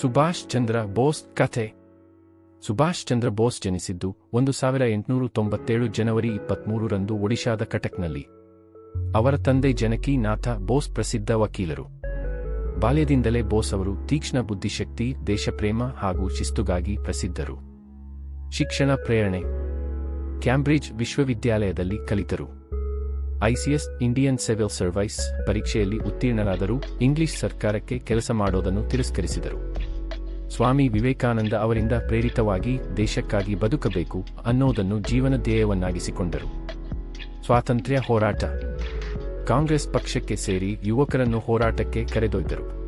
ಸುಭಾಷ್ ಚಂದ್ರ ಬೋಸ್ ಕಥೆ. ಸುಭಾಷ್ ಚಂದ್ರ ಬೋಸ್ ಜನಿಸಿದ್ದು ಒಂದು ಸಾವಿರ ಎಂಟುನೂರ ತೊಂಬತ್ತೇಳು ಜನವರಿ ಇಪ್ಪತ್ಮೂರರಂದು ಒಡಿಶಾದ ಕಟಕ್ನಲ್ಲಿ. ಅವರ ತಂದೆ ಜನಕಿ ನಾಥ ಬೋಸ್ ಪ್ರಸಿದ್ಧ ವಕೀಲರು. ಬಾಲ್ಯದಿಂದಲೇ ಬೋಸ್ ಅವರು ತೀಕ್ಷ್ಣ ಬುದ್ಧಿಶಕ್ತಿ, ದೇಶಪ್ರೇಮ ಹಾಗೂ ಶಿಸ್ತುಗಾಗಿ ಪ್ರಸಿದ್ಧರು. ಶಿಕ್ಷಣ, ಪ್ರೇರಣೆ. ಕ್ಯಾಂಬ್ರಿಡ್ಜ್ ವಿಶ್ವವಿದ್ಯಾಲಯದಲ್ಲಿ ಕಲಿತರು. ಐಸಿಎಸ್, ಇಂಡಿಯನ್ ಸಿವಿಲ್ ಸರ್ವೈಸ್ ಪರೀಕ್ಷೆಯಲ್ಲಿ ಉತ್ತೀರ್ಣರಾದರೂ ಇಂಗ್ಲಿಷ್ ಸರ್ಕಾರಕ್ಕೆ ಕೆಲಸ ಮಾಡೋದನ್ನು ತಿರಸ್ಕರಿಸಿದರು. ಸ್ವಾಮಿ ವಿವೇಕಾನಂದ ಅವರಿಂದ ಪ್ರೇರಿತವಾಗಿ ದೇಶಕ್ಕಾಗಿ ಬದುಕಬೇಕು ಅನ್ನೋದನ್ನು ಜೀವನ ಧ್ಯೇಯವನ್ನಾಗಿಸಿಕೊಂಡರು. ಸ್ವಾತಂತ್ರ್ಯ ಹೋರಾಟ. ಕಾಂಗ್ರೆಸ್ ಪಕ್ಷಕ್ಕೆ ಸೇರಿ ಯುವಕರನ್ನು ಹೋರಾಟಕ್ಕೆ ಕರೆದೊಯ್ದರು.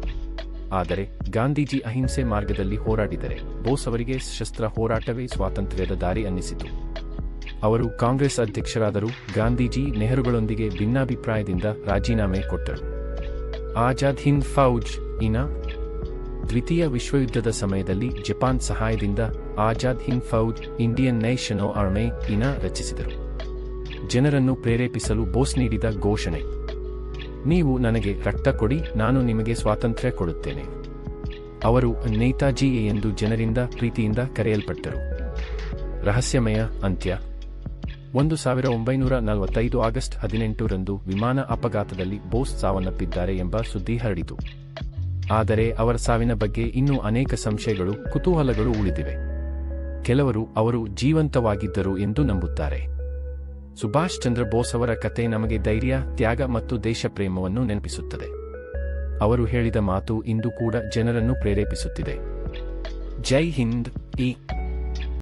ಆದರೆ ಗಾಂಧೀಜಿ ಅಹಿಂಸೆ ಮಾರ್ಗದಲ್ಲಿ ಹೋರಾಡಿದರೆ ಬೋಸ್ ಅವರಿಗೆ ಸಶಸ್ತ್ರ ಹೋರಾಟವೇ ಸ್ವಾತಂತ್ರ್ಯದ ದಾರಿ ಅನ್ನಿಸಿತು. ಅವರು ಕಾಂಗ್ರೆಸ್ ಅಧ್ಯಕ್ಷರಾದರೂ ಗಾಂಧೀಜಿ ನೆಹರುಗಳೊಂದಿಗೆ ಭಿನ್ನಾಭಿಪ್ರಾಯದಿಂದ ರಾಜೀನಾಮೆ ಕೊಟ್ಟರು. ಆಜಾದ್ ಹಿಂದ್ ಫೌಜ್ ಇನ ದ್ವಿತೀಯ ವಿಶ್ವಯುದ್ಧದ ಸಮಯದಲ್ಲಿ ಜಪಾನ್ ಸಹಾಯದಿಂದ Azad Hind Fauj Indian national army ಇನ ರಚಿಸಿದರು. ಜನರನ್ನು ಪ್ರೇರೇಪಿಸಲು ಬೋಸ್ ನೀಡಿದ ಘೋಷಣೆ. ನೀವು ನನಗೆ ರಕ್ತ ಕೊಡಿ, ನಾನು ನಿಮಗೆ ಸ್ವಾತಂತ್ರ್ಯ ಕೊಡುತ್ತೇನೆ. ಅವರು ನೇತಾಜಿ ಎಂದು ಜನರಿಂದ ಪ್ರೀತಿಯಿಂದ ಕರೆಯಲ್ಪಟ್ಟರು. ರಹಸ್ಯಮಯ ಅಂತ್ಯ. ಒಂದು ಸಾವಿರ ಒಂಬೈನೂರ ನಲವತ್ತೈದು ಆಗಸ್ಟ್ ಹದಿನೆಂಟರಂದು ವಿಮಾನ ಅಪಘಾತದಲ್ಲಿ ಬೋಸ್ ಸಾವನ್ನಪ್ಪಿದ್ದಾರೆ ಎಂಬ ಸುದ್ದಿ ಹರಡಿತು. ಆದರೆ ಅವರ ಸಾವಿನ ಬಗ್ಗೆ ಇನ್ನೂ ಅನೇಕ ಸಂಶಯಗಳು, ಕುತೂಹಲಗಳು ಉಳಿದಿವೆ. ಕೆಲವರು ಅವರು ಜೀವಂತವಾಗಿದ್ದರು ಎಂದು ನಂಬುತ್ತಾರೆ. ಸುಭಾಷ್ ಚಂದ್ರ ಬೋಸ್ ಅವರ ಕತೆ ನಮಗೆ ಧೈರ್ಯ, ತ್ಯಾಗ ಮತ್ತು ದೇಶಪ್ರೇಮವನ್ನು ನೆನಪಿಸುತ್ತದೆ. ಅವರು ಹೇಳಿದ ಮಾತು ಇಂದು ಕೂಡ ಜನರನ್ನು ಪ್ರೇರೇಪಿಸುತ್ತಿದೆ. ಜೈ ಹಿಂದ್ ಇ